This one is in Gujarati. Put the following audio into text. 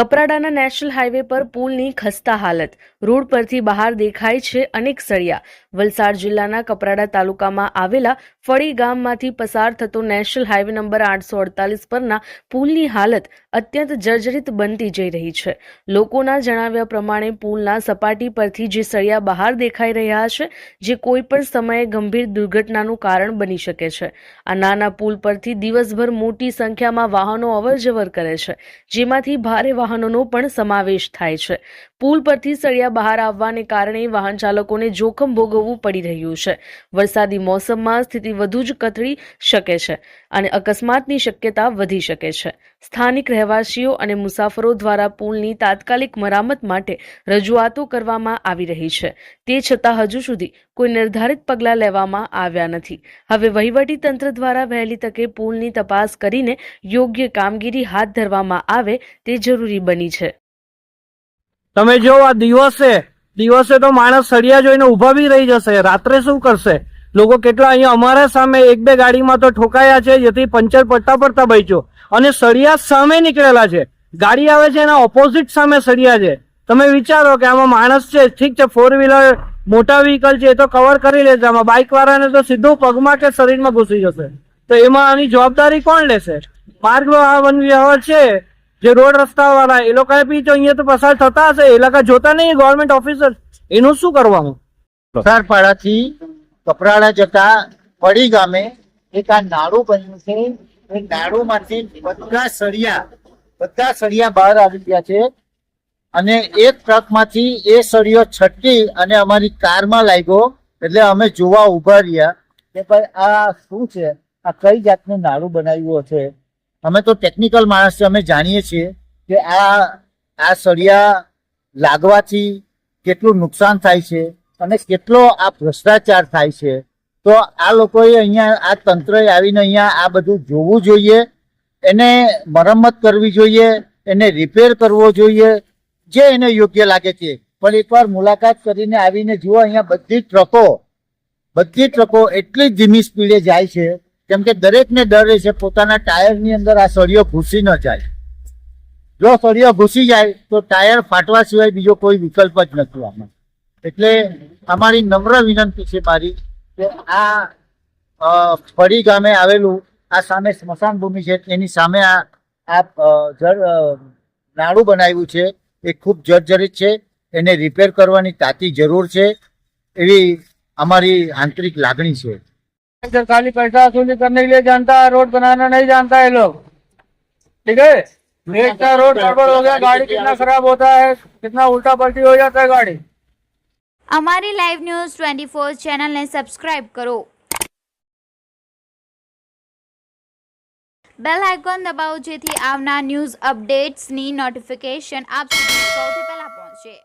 કપરાડાના નેશનલ હાઈવે પર પુલની ખસ્તા હાલત. રોડ પરથી બહાર દેખાય છે અનેક સળિયા. વલસાડ જિલ્લાના કપરાડા તાલુકામાં આવેલા ફળી ગામમાંથી પસાર થતો નેશનલ હાઈવે નંબર આઠસો અડતાલીસ પરના પુલની હાલત અત્યંત જર્જરિત બનતી જઈ રહી છે. લોકોના જણાવ્યા પ્રમાણે પુલના સપાટી પરથી જે સળિયા બહાર દેખાઈ રહ્યા છે, જે કોઈ પણ સમયે ગંભીર દુર્ઘટનાનું કારણ બની શકે છે. આ નાના પુલ પરથી દિવસભર મોટી સંખ્યામાં વાહનો અવરજવર કરે છે, જેમાંથી ભારે વાહનોનો પણ સમાવેશ થાય છે. પુલ પરથી સળિયા બહાર આવવાને કારણે વાહન ચાલકોને જોખમ ભોગવવું પડી રહ્યું છે. વરસાદી મોસમમાં સ્થિતિ વધુ જ કથળી શકે છે અને અકસ્માતની શક્યતા વધી શકે છે. સ્થાનિક રહેવાસીઓ અને મુસાફરો દ્વારા પુલની તાત્કાલિક મરામત માટે રજૂઆતો કરવામાં આવી રહી છે. તે છતાં હજુ સુધી કોઈ નિર્ધારિત પગલાં લેવામાં આવ્યા નથી. હવે વહીવટી તંત્ર દ્વારા વહેલી તકે પુલની તપાસ કરીને યોગ્ય કામગીરી હાથ ધરવામાં આવે તે જરૂરી બની છે. તમે જો આ દિવસે દિવસે તો માણસ સળિયા જોઈને ઊભા બી રહી જશે. રાત્રે શું કરશે? લોકો કેટલા અહીંયા અમારા સામે એક બે ગાડીમાં તો ઠોકાયા છે, જેથી પંચર પડતા પડતા બચ્યો. અને સળિયા સામે નીકળેલા છે. ગાડી આવે છે એના ઓપોઝિટ સામે સળિયા છે. તમે વિચારો કે આમાં માણસ છે, ઠીક છે ફોર વ્હીલર મોટા વ્હીકલ છે, એ તો કવર કરી લેશે. આમાં બાઇક વાળાને તો સીધું પગમાં કે શરીરમાં ઘૂસી જશે. તો એમાં આની જવાબદારી કોણ લેશે? માર્ગ આ વન વ્યવહાર છે. જે રોડ રસ્તા વાળા એ લોકો બી તો અહીંયા તો પસાર થતા હશે, એ લોકો જોતા નહીં ગવર્મેન્ટ ઓફિસર એનું શું કરવાનું? પસારપાડાથી કપરાડા જતા પડી ગામે એક આ નાળું બન્યું છે એ નાળુમાંથી બધા સળિયા બધા સળિયા બહાર આવી ગયા છે. અને એક ટ્રકમાંથી એ સળિયો છટકી અને અમારી કારમાં લાગ્યો. એટલે અમે જોવા ઊભા રહ્યા કે ભાઈ આ શું છે? આ કઈ જાતનું નાળું બનાવ્યું હશે અમે તો ટેકનિકલ માણસ છે અમે જાણીએ છીએ કે આ આ સળિયા લાગવાથી કેટલું નુકસાન થાય છે અને કેટલો આ ભ્રષ્ટાચાર થાય છે. તો આ લોકોએ અહીંયા, આ તંત્રએ આવીને અહીંયા આ બધું જોવું જોઈએ, એને મરમ્મત કરવી જોઈએ, એને રિપેર કરવો જોઈએ, જે એને યોગ્ય લાગે છે. પણ એકવાર મુલાકાત કરીને આવીને જુઓ, અહીંયા બધી ટ્રકો બધી ટ્રકો એટલી ધીમી સ્પીડે જાય છે કેમ કે દરેકને ડર રહે છે, પોતાના ટાયરની અંદર આ સળિયો ઘૂસી ન જાય. જો સળિયો ઘૂસી જાય, તો ટાયર ફાટવા સિવાય બીજો કોઈ વિકલ્પ જ નથી આમાં. એટલે અમારી નમ્ર વિનંતી છે મારી કે આ ફળી ગામે આવેલું આ સામે સ્મશાન ભૂમિ છે, એની સામે આ આ નાળું બનાવ્યું છે, એ ખૂબ જર્જરિત છે, એને રિપેર કરવાની તાતી જરૂર છે, એવી અમારી આંતરિક લાગણી છે. खाली पैसा वसूली करने के लिए जानता है रोड बनाना नहीं जानता है लोग ठीक है एक का रोड गड़बड़ हो गया गाड़ी कितना खराब होता है कितना उल्टा पलटी हो जाता है गाड़ी અમારી લાઈવ ન્યૂઝ ટ્વેન્ટી ફોર ચેનલને સબસ્ક્રાઇબ કરો બેલ આઇકોન દબાવો જેથી આવનાર ન્યૂઝ અપડેટ્સની નોટિફિકેશન આપ સુધી સૌથી પહેલા પહોંચે